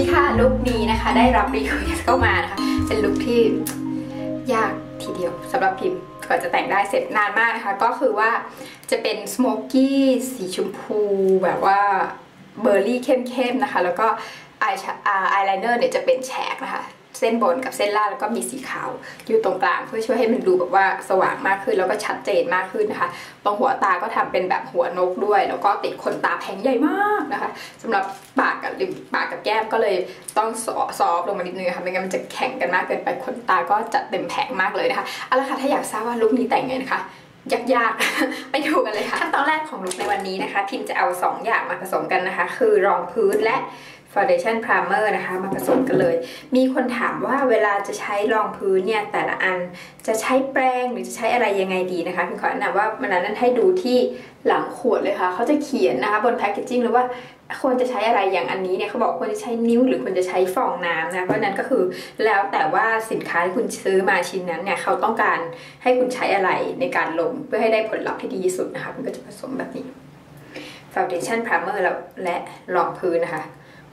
สวัสดีค่ะลุคนี้นะคะ ได้รับรีเควสเข้ามานะคะ เป็นลุคที่ยากทีเดียวสำหรับพิมพ์กว่าจะแต่งได้เสร็จนานมากนะคะ ก็คือว่าจะเป็นสโมกกี้สีชมพูแบบว่าเบอร์รี่เข้มๆนะคะ แล้วก็อายอายไลเนอร์เนี่ยจะเป็นแฉกนะคะ เส้นบนกับเส้นล่างแล้วก็มีสีขาวอยู่ตรงกลาง เพื่อช่วยให้มันดูแบบว่าสว่างมากขึ้นแล้วก็ชัดเจนมากขึ้นนะคะ ตรงหัวตาก็ทำเป็นแบบหัวนกด้วย แล้วก็ติดขนตาแผงใหญ่มากนะคะสำหรับปากกับริมปากกับแก้มก็เลยต้องซอซอฟลงมานิดนึงค่ะไม่งั้นมันจะแข็งกันมากเกินไปขนตาก็จะเต็มแผงมากเลยนะคะเอาละค่ะถ้าอยากทราบว่าลุคนี้แต่งไงนะคะยากๆ ไปดูกันเลยค่ะขั้นตอนแรกของลุคในวันนี้นะคะ พิมจะเอา 2 อย่างมาผสมกันนะคะ คือรองพื้นและ Foundation Primer นะคะมาผสมกันเลย มีคนถามว่าเวลาจะใช้รองพื้นเนี่ยแต่ละอันจะใช้แปรงหรือจะใช้อะไรยังไงดีนะคะพิมขอแนะนำว่ามันนั้นให้ดูที่หลังขวดเลยค่ะเขาจะเขียนนะคะบนแพคเกจจิ้งเลยว่าควรจะใช้อะไรอย่างอันนี้เนี่ยเขาบอกควรจะใช้นิ้วหรือควรจะใช้ฟองน้ำนะเพราะนั้นก็คือแล้วแต่ว่าสินค้าที่คุณซื้อมาชิ้นนั้นเนี่ยเขาต้องการให้คุณใช้อะไรในการลงเพื่อให้ได้ผลลัพธ์ที่ดีที่สุดนะคะมันก็จะผสมแบบนี้ Foundation Primer และรองพื้นนะคะ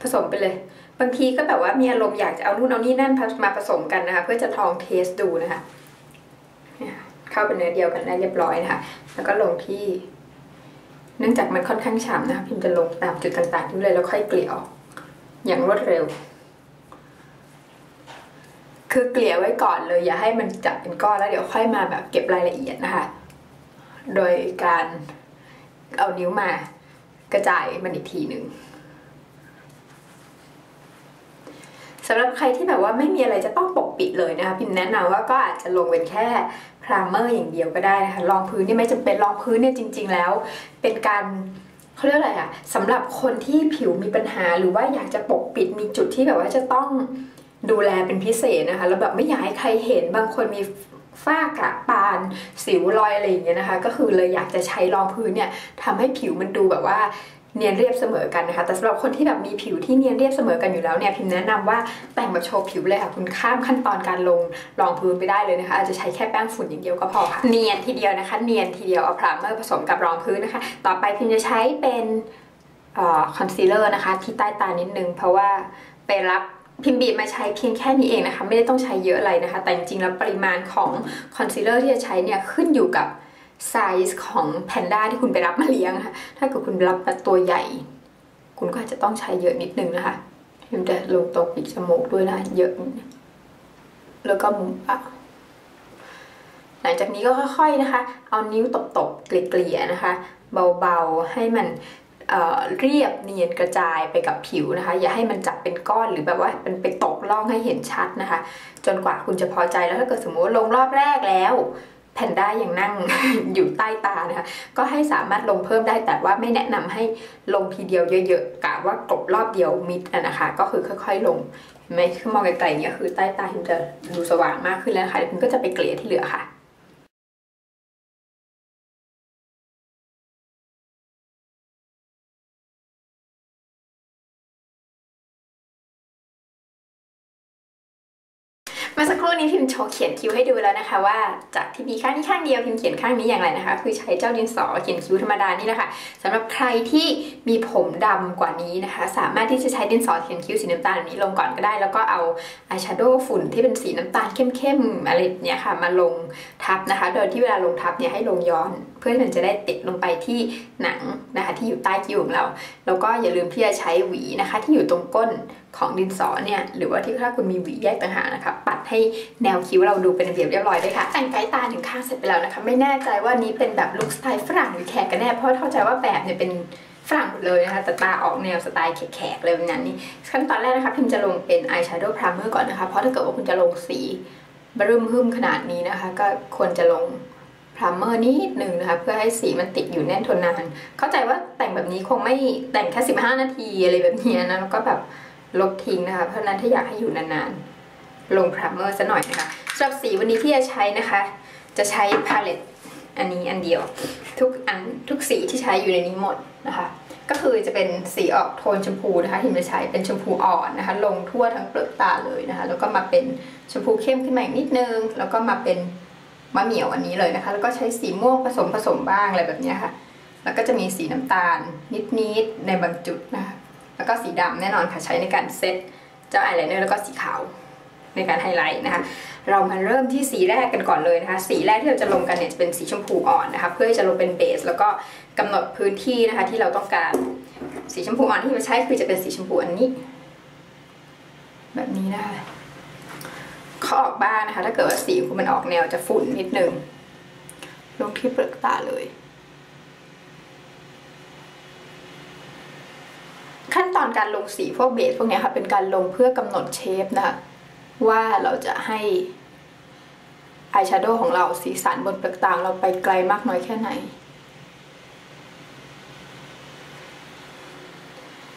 ผสมไปเลย บางทีก็แบบว่ามีอารมณ์อยากจะเอานู่นเอานี่นั่นมาผสมกันนะคะ เพื่อจะลองเทสดูนะคะเข้าเป็นเนื้อเดียวกันได้เรียบร้อยนะคะ แล้วก็ลงที่ เนื่องจากมันค่อนข้างฉ่ำนะคะพิมจะลงตามจุดต่างๆที่เลยแล้วค่อยเกลี่ยออกอย่างรวดเร็ว คือเกลี่ยไว้ก่อนเลย อย่าให้มันจับเป็นก้อนแล้วเดี๋ยวค่อยมาแบบเก็บรายละเอียดนะคะ โดยการเอานิ้วมากระจายมันอีกทีหนึ่ง สำหรับใครที่แบบว่าไม่มีอะไรจะต้องปกปิดเลยนะคะพิมแนะนำว่าก็อาจจะลงเป็นแค่พรามเมอร์อย่างเดียวก็ได้นะคะรองพื้นนี่ไม่จำเป็นรองพื้นเนี่ยจริง ๆ แล้ว เป็นการเขาเรียกอะไรอะสำหรับคนที่ผิวมีปัญหาหรือว่าอยากจะปกปิดมีจุดที่แบบว่าจะต้องดูแลเป็นพิเศษนะคะแล้วแบบไม่อยากให้ใครเห็นบางคนมีฝ้ากระปานสิวรอยอะไรอย่างเงี้ยนะคะ ก็คือเลยอยากจะใช้รองพื้นเนี่ยทำให้ผิวมันดูแบบว่า เนียนเรียบเสมอกันนะคะ แต่สำหรับคนที่แบบมีผิวที่เนียนเรียบเสมอกันอยู่แล้วเนี่ยพิมแนะนำว่าแต่งแบบโชว์ผิวเลยค่ะคุณข้ามขั้นตอนการลงรองพื้นไปได้เลยนะคะ อาจจะใช้แค่แป้งฝุ่นอย่างเดียวก็พอค่ะเนียนทีเดียวนะคะ เนียนทีเดียวเอาพรามเมอร์ผสมกับรองพื้นนะคะ ต่อไปพิมจะใช้เป็นคอนซีลเลอร์นะคะที่ใต้ตานิดนึงเพราะว่าไปรับพิมบีบมาใช้เพียงแค่นี้เองนะคะ ไม่ได้ต้องใช้เยอะอะไรนะคะ แต่จริงๆแล้วปริมาณของคอนซีลเลอร์ที่จะใช้เนี่ยขึ้นอยู่กับ ไซส์ของแพนด้าที่คุณไปรับมาเลี้ยงค่ะ ถ้าเกิดคุณรับมาตัวใหญ่ คุณก็อาจจะต้องใช้เยอะนิดนึงนะคะพิมจะลงตรงปีกจมูกด้วยนะเยอะ แล้วก็มุมปากหลังจากนี้ก็ค่อยๆนะคะ เอานิ้วตบๆเกลี่ยๆนะคะ เบาๆให้มันเเรียบเนียนกระจายไปกับผิวนะคะ อย่าให้มันจับเป็นก้อนหรือแบบว่ามันไปตกล่องให้เห็นชัดนะคะ จนกว่าคุณจะพอใจแล้วถ้าเกิดสมมติว่าลงรอบแรกแล้ว แพนด้ายังนั่งอยู่ใต้ตานะคะก็ให้สามารถลงเพิ่มได้แต่ว่าไม่แนะนำให้ลงทีเดียวเยอะๆกะว่ากบรอบเดียวมิดนะคะ ก็คือค่อยๆลงไหมคือมองไกลๆเนี่ยคือใต้ตาคุณจะดูสว่างมากขึ้นแล้วนะคะคุณก็จะไปเกลี่ยที่เหลือค่ะ ชว์เขียนคิ้วให้ดูแล้วนะคะ ว่าจากที่มีข้างนี้ข้างเดียวพิมพ์เขียนข้างนี้อย่างไรนะคะ คือใช้เจ้าดินสอเขียนคิ้วธรรมดานี่นะคะสำหรับใครที่มีผมดำกว่านี้นะคะ สามารถที่จะใช้ดินสอเขียนคิ้วสีน้ำตาลนี้ลงก่อนก็ได้ แล้วก็เอาอายแชโดว์ฝุ่นที่เป็นสีน้ำตาลเข้มๆอะไรเนี้ยค่ะมาลงทับนะคะ โดยที่เวลาลงทับเนี่ยให้ลงย้อน เพื่อที่มันจะได้ติดลงไปที่หนังนะคะ ที่อยู่ใต้คิ้วของเรา แล้วก็อย่าลืมที่จะใช้หวีนะคะ ที่อยู่ตรงก้น ของดินสอเนี่ยหรือว่าที่ถ้าคุณมีหวีแยกต่างหากนะคะปัดให้แนวคิ้วเราดูเป็นระเบียบเรียบร้อยด้วยค่ะ แต่งไกด์ตาถึงข้างเสร็จไปแล้วนะคะ ไม่แน่ใจว่านี้เป็นแบบลุคสไตล์ฝรั่งหรือแขกกันแน่เพราะเข้าใจว่าแบบเนี่ยเป็นฝรั่งหมดเลยนะคะแต่ตาออกแนวสไตล์แขกๆเลยแบบนั้นนี่ขั้นตอนแรกนะคะพิมจะลงเป็นอายแชโดว์พรามเมอร์ก่อนนะคะ เพราะถ้าเกิดว่าคุณจะลงสีบรึมหึมขนาดนี้นะคะ ก็ควรจะลงพรามเมอร์นิดหนึ่งนะคะ เพื่อให้สีมันติดอยู่แน่นทนนาน เข้าใจว่าแต่งแบบนี้คงไม่แต่งแค่ 15 นาทีอะไรแบบนี้นะแล้วก็แบบ ลบทิ้งนะคะ เพราะนั้นถ้าอยากให้อยู่นานๆ ลงพรามเมอร์ซะหน่อยนะคะสำหรับสีวันนี้ที่จะใช้นะคะ จะใช้พาเลตอันนี้อันเดียว ทุกอันทุกสีที่ใช้อยู่ในนี้หมดนะคะ ก็คือจะเป็นสีออกโทนชมพูนะคะที่จะใช้เป็นชมพูอ่อนนะคะ ลงทั่วทั้งเปลือกตาเลยนะคะ แล้วก็มาเป็นชมพูเข้มขึ้นมาอีกนิดนึง แล้วก็มาเป็นมะเหมี่ยวอันนี้เลยนะคะ แล้วก็ใช้สีม่วงผสมผสมบ้างอะไรแบบนี้ค่ะ แล้วก็จะมีสีน้ำตาลนิดๆในบางจุดนะคะ แล้วก็สีดำแน่นอนค่ะใช้ในการเซตเจ้าอายไลเนอร์แล้วก็สีขาวในการไฮไลท์นะคะ เรามาเริ่มที่สีแรกกันก่อนเลยนะคะ สีแรกที่เราจะลงกันเนี่ยจะเป็นสีชมพูอ่อนนะคะ เพื่อจะลงเป็นเบส แล้วก็กำหนดพื้นที่นะคะที่เราต้องการ สีชมพูอ่อนที่เราใช้คือจะเป็นสีชมพูอันนี้ แบบนี้นะคะเขาออกบ้างนะคะ ถ้าเกิดว่าสีคุณมันออกแนวจะฝุ่นนิดนึง ลงที่เปลือกตาเลย ขั้นตอนการลงสีพวกเบสพวกนี้ค่ะเป็นการลงเพื่อกำหนดเชฟนะคะว่าเราจะให้อายแชโดว์ของเราสีสันบนเปลือกตาเราไปไกลมากน้อยแค่ไหน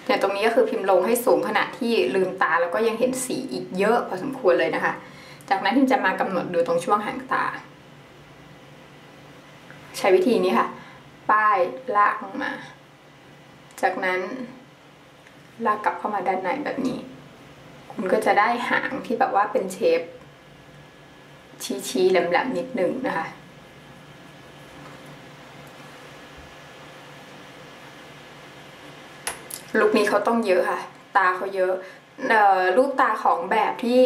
เนี่ยตรงนี้ก็คือพิมพ์ลงให้สูงขนาดที่ลืมตาแล้วก็ยังเห็นสีอีกเยอะพอสมควรเลยนะคะ จากนั้นพิมจะมากำหนดดูตรงช่วงหางตา ใช้วิธีนี้ค่ะ ป้ายลากลงมา จากนั้น ลากกลับเข้ามาด้านในแบบนี้ คุณก็จะได้หางที่แบบว่าเป็นเชฟ ชี้ๆแหลมๆนิดหนึ่งนะคะลุคนี้เขาต้องเยอะค่ะ ตาเขาเยอะออรูปตาของแบบที่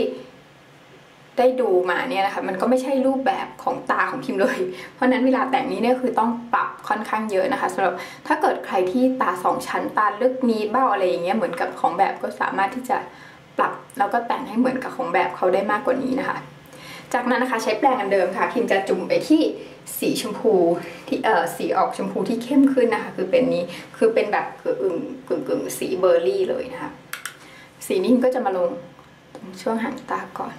ได้ดูมาเนี่ยนะคะมันก็ไม่ใช่รูปแบบของตาของพิมเลย เพราะนั้นเวลาแต่งนี้เนี่ยคือต้องปรับค่อนข้างเยอะนะคะสำหรับถ้าเกิดใครที่ตาสองชั้นตาลึกมีเบ้าอะไรอย่างเงี้ยเหมือนกับของแบบก็สามารถที่จะปรับแล้วก็แต่งให้เหมือนกับของแบบเขาได้มากกว่านี้นะคะ จากนั้นนะคะใช้แปรงอันเดิมค่ะพิมจะจุ่มไปที่สีชมพูที่เอ่อสีออกชมพูที่เข้มขึ้นนะคะ คือเป็นนี้คือเป็นแบบกึ่งกึ่งกึ่งสีเบอร์รี่เลยนะคะ สีนี้ก็จะมาลงตรงช่วงหางตาก่อน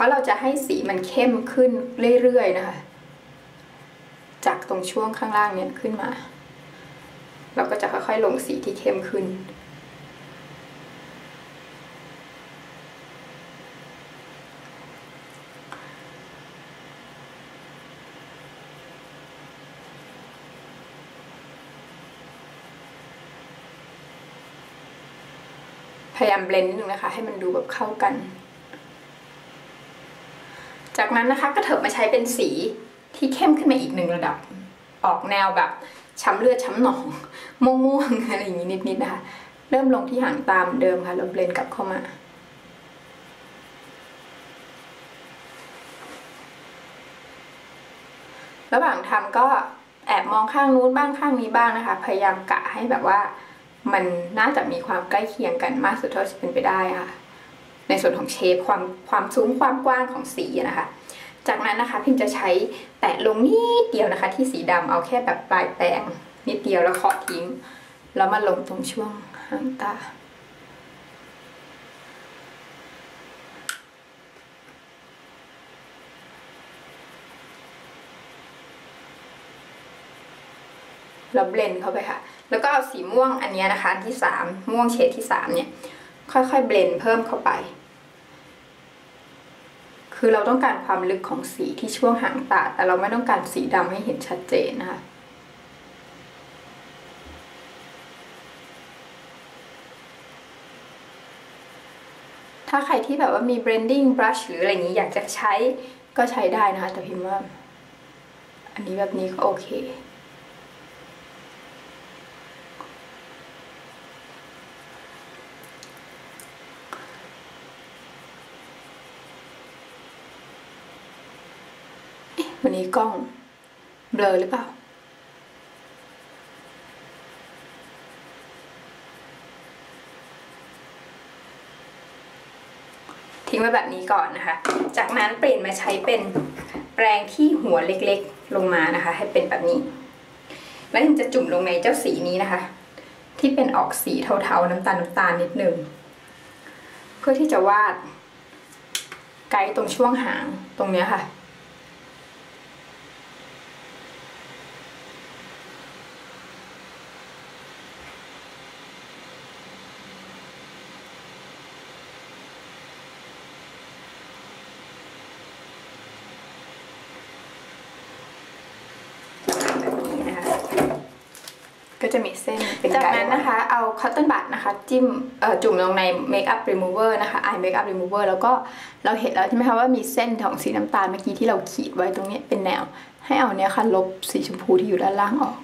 ราะเราจะให้สีมันเข้มขึ้นเรื่อยๆนะคะ จากตรงช่วงข้างล่างเนี้ยขึ้นมา เราก็จะค่อยๆลงสีที่เข้มขึ้นพยายามเบลนด์นิดนึงนะคะ ให้มันดูแบบเข้ากัน จากนั้นนะคะก็เถิบมาใช้เป็นสีที่เข้มขึ้นมาอีกหนึ่งระดับ ออกแนวแบบช้ำเลือดช้ำหนองม่วงๆอะไรอย่างนี้นิดๆนะคะเริ่มลงที่หางตามเดิมค่ะแล้วเบลนกลับเข้ามา ระหว่างทำก็แอบมองข้างนู้นบ้างข้างนี้บ้างนะคะ พยายามกะให้แบบว่ามันน่าจะมีความใกล้เคียงกันมากสุดเท่าที่เป็นไปได้ค่ะ ในส่วนของเชฟความความสูงความกว้างของสีนะคะ จากนั้นนะคะพิมจะใช้แตะลงนิดเดียวนะคะ ที่สีดำเอาแค่แบบปลายแปรงนิดเดียวแล้วเคาะทิ้ง แล้วมาลงตรงช่วงหางตาแล้วเบลนด์เข้าไปค่ะ แล้วก็เอาสีม่วงอันนี้นะคะที่สามม่วงเฉดที่สามเนี่ย ค่อยๆ เบลนด์เพิ่มเข้าไป คือเราต้องการความลึกของสีที่ช่วงหางตา แต่เราไม่ต้องการสีดำให้เห็นชัดเจนนะคะถ้าใครที่แบบว่ามี blending brush หรืออะไรอย่างนี้อยากจะใช้ก็ใช้ได้นะคะ แต่พิมพ์ว่า อันนี้แบบนี้ก็โอเค วันนี้กล้องเบลอหรือเปล่า ทิ้งไว้แบบนี้ก่อนนะคะ จากนั้นเปลี่ยนมาใช้เป็นแปรงที่หัวเล็กๆลงมานะคะ ให้เป็นแบบนี้ แล้วถึงจะจุ่มลงในเจ้าสีนี้นะคะ ที่เป็นออกสีเทาๆน้ำตาลน้ำตาลนิดนึงเพื่อที่จะวาดไกด์ตรงช่วงหางตรงนี้ค่ะ แบบนี้นะคะ ก็จะมีเส้นเป็นจากนั้นนะคะ เอาคอตตอนบัดนะคะจิ้มเอ่อจุ่มลงในเมคอัพรีมูเวอร์นะคะไอเมคอัพรีมูเวอร์แล้วก็เราเห็นแล้วใช่ไหมคะว่ามีเส้นของสีน้ำตาลเมื่อกี้ที่เราขีดไว้ตรงนี้เป็นแนว ให้เอาเนี้ยค่ะลบสีชมพูที่อยู่ด้านล่างออก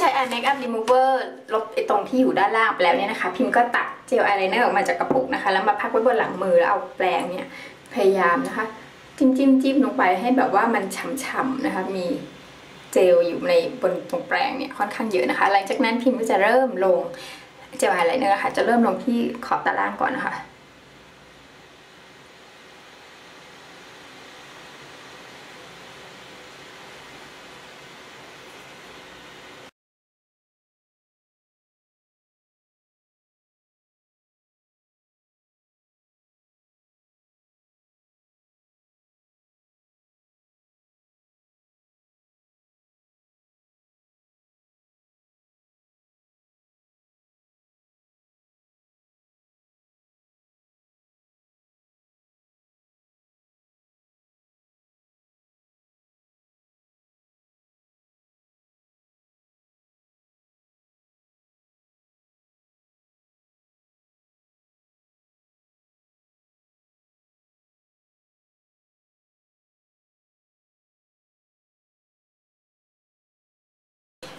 ใช้ คอัพรีมูเวอร์ลบไอตรงที่อยู่ด้านล่างไปแล้วเนี่ยนะคะ พิมพ์ก็ตักเจลอายไลเนอร์ออกมาจากกระปุกนะคะ แล้วมาพักไว้บนหลังมือแล้วเอาแปรงเนี่ยพยายามนะคะ จิ้มจิ้มจิ้มลงไปให้แบบว่ามันฉ่ำๆนะคะ มีเจลอยู่ในบนตรงแปรงเนี่ยค่อนข้างเยอะนะคะ หลังจากนั้นพิมพ์ก็จะเริ่มลงเจลอายไลเนอร์ค่ะ จะเริ่มลงที่ขอบตาล่างก่อนนะคะ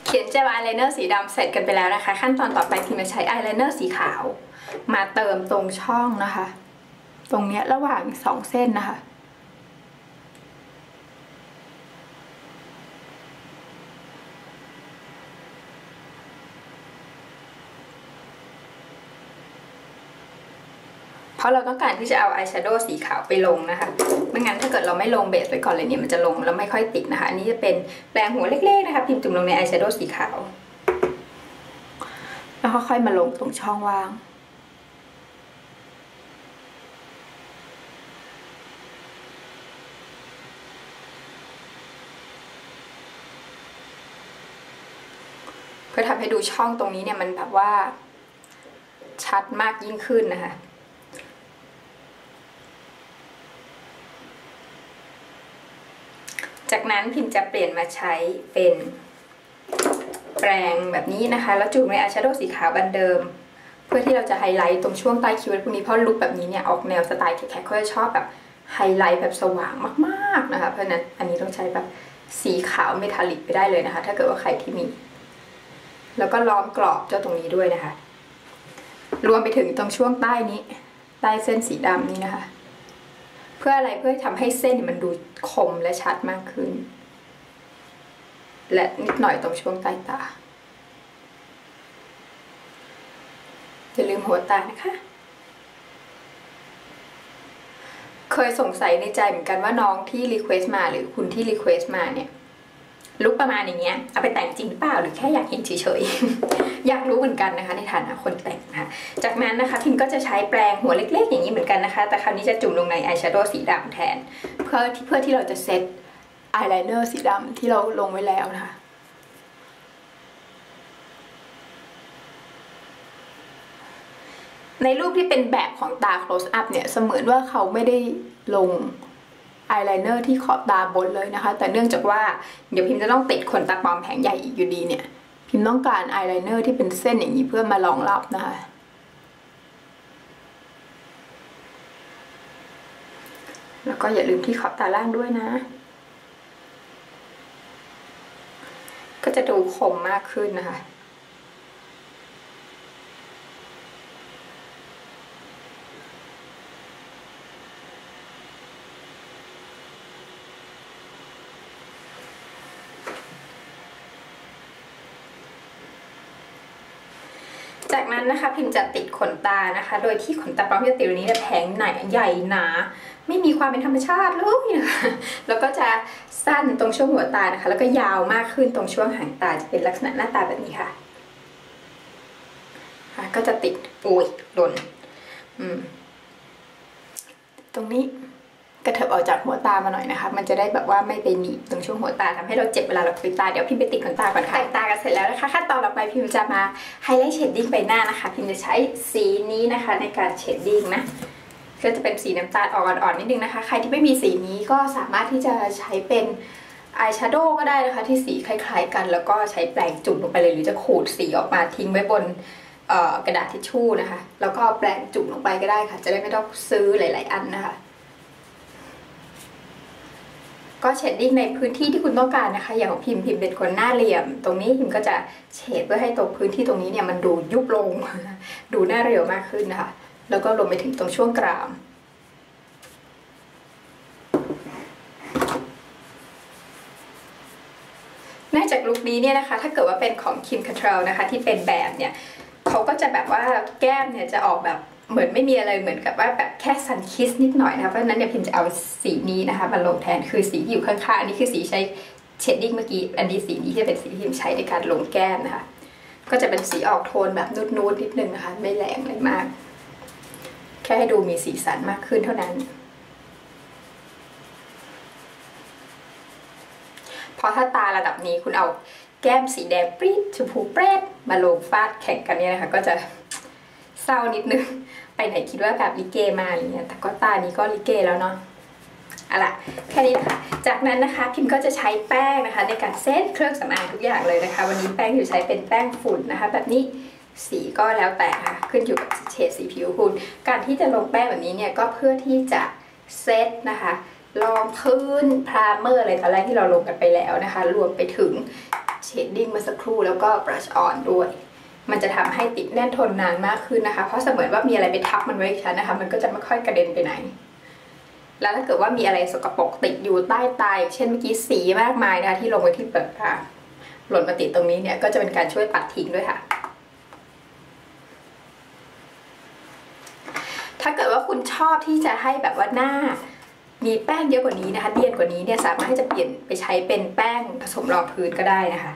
เขียนเจลอายไลเนอร์สีดำเสร็จกันไปแล้วนะคะ ขั้นตอนต่อไปพิมจะใช้อายไลเนอร์สีขาว มาเติมตรงช่องนะคะ ตรงเนี้ยระหว่างสองเส้นนะคะ ราะเราต้องการที่จะเอาอายแชโดว์สีขาวไปลงนะคะ ไม่งั้นถ้าเกิดเราไม่ลงเบสไว้ก่อนเลยเนี่ยมันจะลงแล้วไม่ค่อยติดนะคะ อันนี้จะเป็นแปรงหัวเล็กๆนะคะ พิมพ์จุ่มลงในอายแชโดว์สีขาว แล้วค่อยๆมาลงตรงช่องว่างเพื่อทำให้ดูช่องตรงนี้เนี่ยมันแบบว่าชัดมากยิ่งขึ้นนะคะ จากนั้นพิมพ์จะเปลี่ยนมาใช้เป็นแปรงแบบนี้นะคะ แล้วจุ่มในอายแชโดว์สีขาวบันเดิม เพื่อที่เราจะไฮไลท์ตรงช่วงใต้คิ้วพวกนี้เพราะลุคแบบนี้เนี่ยออกแนวสไตล์แขกๆเขาจะชอบแบบไฮไลท์แบบสว่างมากๆนะคะ เพราะนั้นอันนี้ต้องใช้แบบสีขาวเมทัลลิกไปได้เลยนะคะ ถ้าเกิดว่าใครที่มี แล้วก็ล้อมกรอบเจ้าตรงนี้ด้วยนะคะ รวมไปถึงตรงช่วงใต้นี้ ใต้เส้นสีดำนี้นะคะ พื่ออะไรเพื่อทำให้เส้นมันดูคมและชัดมากขึ้น และนิดหน่อยตรงช่วงใต้ตาอย่าลืมหัวตานะคะ เคยสงสัยในใจเหมือนกันว่าน้องที่รีเควสต์มาหรือคุณที่รีเควสต์มาเนี่ย ลุกประมาณอย่างเงี้ยเอาไปแต่งจริงเปล่าหรือแค่อยากเห็นเฉยๆ อยากรู้เหมือนกันนะคะ ในฐานะคนแต่งนะคะจากนั้นนะคะพิมก็จะใช้แปรงหัวเล็กๆ อย่างนี้เหมือนกันนะคะ แต่คราวนี้จะจุ่มลงในอายแชโดว์สีดำแทน เพื่อที่เพื่อที่เราจะเซตอายไลเนอร์สีดำที่เราลงไว้แล้วนะคะในรูปที่เป็นแบบของตา close up เนี่ยเสมือนว่าเขาไม่ได้ลง อายไลเนอร์ที่ขอบตาบนเลยนะคะ แต่เนื่องจากว่าเดี๋ยวพิมจะต้องติดขนตาปลอมแผงใหญ่อีกอยู่ดีเนี่ย พิมต้องการอายไลเนอร์ที่เป็นเส้นอย่างนี้เพื่อมารองรับนะคะ แล้วก็อย่าลืมที่ขอบตาล่างด้วยนะ ก็จะดูคมมากขึ้นนะคะ นะคะ พิมจะติดขนตานะคะ โดยที่ขนตาปลอมที่จะติดตรนี้เนี่ยแผงหนาใหญ่หนา ไม่มีความเป็นธรรมชาติเลยนะคะแล้วก็จะสั้นตรงช่วงหัวตานะคะ แล้วก็ยาวมากขึ้นตรงช่วงหางตาจะเป็นลักษณะหน้าตาแบบนี้ค่ะก็จะติดโอ้ยหล่นตรงนี้ กระเถิบออกจากหัวตามาหน่อยนะคะ มันจะได้แบบว่าไม่ไปหนีบตรงช่วงหัวตาทำให้เราเจ็บเวลาเราปิดตา เดี๋ยวพิมไปติดขนตาก่อนค่ะแต่งตากันเสร็จแล้วนะคะ ขั้นตอนต่อไปพิมจะมาไฮไลท์เชดดิ้งใบหน้านะคะ พิมจะใช้สีนี้นะคะในการเชดดิ้งนะก็จะเป็นสีน้ำตาลออกอ่อนๆนิดนึงนะคะ ใครที่ไม่มีสีนี้ก็สามารถที่จะใช้เป็นอายแชโดว์ก็ได้นะคะ ที่สีคล้ายๆกัน แล้วก็ใช้แปรงจุ่มลงไปเลย หรือจะขูดสีออกมาทิ้งไว้บนกระดาษทิชชู่นะคะ แล้วก็แปรงจุ่มลงไปก็ได้ค่ะ จะได้ไม่ต้องซื้อหลาย ๆ อันนะคะ ก็เชดดิ้งในพื้นที่ที่คุณต้องการนะคะ อย่างพิมพ์พิมพ์เป็นคนหน้าเหลี่ยม ตรงนี้พิมพ์ก็จะเฉดเพื่อให้ตรงพื้นที่ตรงนี้เนี่ยมันดูยุบลง ดูหน้าเรียวมากขึ้นนะคะ แล้วก็ลงไปถึงตรงช่วงกรามนอกจากลุคนี้เนี่ยนะคะ ถ้าเกิดว่าเป็นของคิมคาเทรลนะคะ ที่เป็นแบบเนี่ย เขาก็จะแบบว่าแก้มเนี่ยจะออกแบบเหมือนไม่มีอะไรเหมือนกับว่าแบบแค่ซันคิสนิดหน่อยนะคะเพราะฉะนั้นเนี่ยพิมจะเอาสีนี้นะคะมาลงแทนคือสีที่อยู่ข้างๆอันนี้คือสีใช้เชดดิ้งเมื่อกี้อันนี้สีนี้ที่เป็นสีที่พิมใช้ในการลงแก้มนะคะ ก็จะเป็นสีออกโทนแบบนูดๆนิดนึงนะคะไม่แรงเลยมาก แค่ให้ดูมีสีสันมากขึ้นเท่านั้น พอถ้าตาระดับนี้คุณเอา แก้มสีแดงปรี๊ดชมพูเปรดมาลงฟาดแข่งกันเนี่ยนะคะ ก็จะเศร้านิดนึง ไปไหนคิดว่าแบบลิเกมาอะไรเงี้ย แต่ก็ตานี้ก็ลิเกแล้วเนาะเอาล่ะแค่นี้นะคะ จากนั้นนะคะพิมก็จะใช้แป้งนะคะ ในการเซตเครื่องสำอางทุกอย่างเลยนะคะ วันนี้แป้งที่ใช้เป็นแป้งฝุ่นนะคะ แบบนี้สีก็แล้วแต่ค่ะขึ้นอยู่กับเฉดสีผิวคุณการที่จะลงแป้งแบบนี้เนี่ยก็เพื่อที่จะเซตนะคะรองพื้นพรามเมอร์อะไรตอนแรกที่เราลงกันไปแล้วนะคะ รวมไปถึง เชดดิ้งเมื่อสักครู่แล้วก็บรัชออนด้วย มันจะทำให้ติดแน่นทนนานมากขึ้นนะคะ เพราะเสมือนว่ามีอะไรไปทับมันไว้ชั้นนะคะ มันก็จะไม่ค่อยกระเด็นไปไหน แล้วถ้าเกิดว่ามีอะไรสกปรกติดอยู่ใต้ตาเช่นเมื่อกี้สีมากมายนะคะที่ลงไว้ที่เปลือกตาหล่นมาติดตรงนี้เนี่ยก็จะเป็นการช่วยปัดทิ้งด้วยค่ะถ้าเกิดว่าคุณชอบที่จะให้แบบว่าหน้า มีแป้งเยอะกว่านี้นะคะเดียนกว่านี้เนี่ยสามารถที่จะเปลี่ยนไปใช้เป็นแป้งผสมรองพื้นก็ได้นะคะ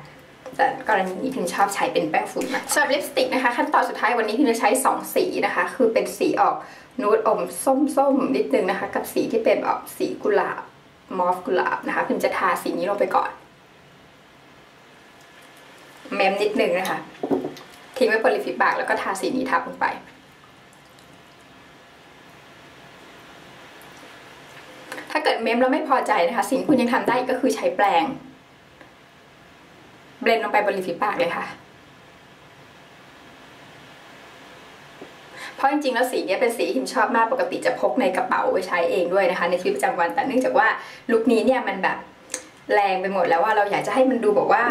แต่กรณีนี้พิมชอบใช้เป็นแป้งฝุ่นสำหรับลิปสติกนะคะ ขั้นตอนสุดท้ายวันนี้พิมจะใช้ 2 สีนะคะ คือเป็นสีออกนูดอมส้มๆนิดนึงนะคะ กับสีที่เป็นออกสีกุหลาบมอฟกุหลาบนะคะพิมจะทาสีนี้ลงไปก่อนแมมนิดนึงนะคะ ทิ้งไว้บนริมฝีปากแล้วก็ทาสีนี้ทับลงไป ถ้าเกิดเมมแล้วไม่พอใจนะคะ สิ่งคุณยังทำได้ก็คือใช้แปรงเบลนลงไปบนริมฝีปากเลยค่ะ เพราะจริงๆแล้วสีนี้เป็นสีที่พิมชอบมากปกติจะพกในกระเป๋าไว้ใช้เองด้วยนะคะ ในชีวิตประจำวันแต่เนื่องจากว่าลุคนี้เนี่ยมันแบบแรงไปหมดแล้วว่าเราอยากจะให้มันดูแบบว่า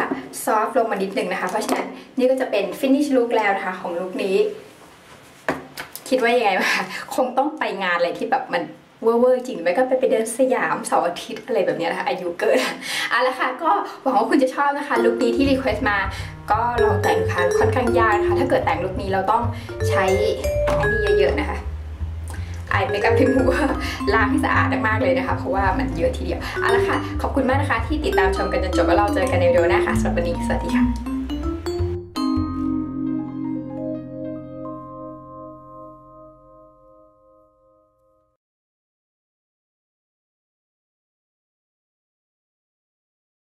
ซอฟต์ลงมานิดนึงนะคะ เพราะฉะนั้นนี่ก็จะเป็นฟินิชลุคแล้วนะคะ ของลุคนี้ คิดว่ายังไงวะคงต้องไปงานอะไรที่แบบมัน เวอร์เวอร์จริงไหมก็ไปไปเดินสยามเสาร์อาทิตย์อะไรแบบนี้นะคะอายุเกินเอาละค่ะก็หวังว่าคุณจะชอบนะคะลุคนี้ที่รีเควสต์มา ก็ลองแต่งค่ะค่อนข้างยากนะคะถ้าเกิดแต่งลุคนี้เราต้องใช้อันนี้เยอะๆนะคะไอเมคอัพถึงหัวล้างให้สะอาดมากๆเลยนะคะ เพราะว่ามันเยอะทีเดียวเอาละค่ะ ขอบคุณมากนะคะที่ติดตามชมกันจนจบแล้วเราเจอกันในวิดีโอหน้าค่ะสำหรับวันนี้สวัสดีค่ะ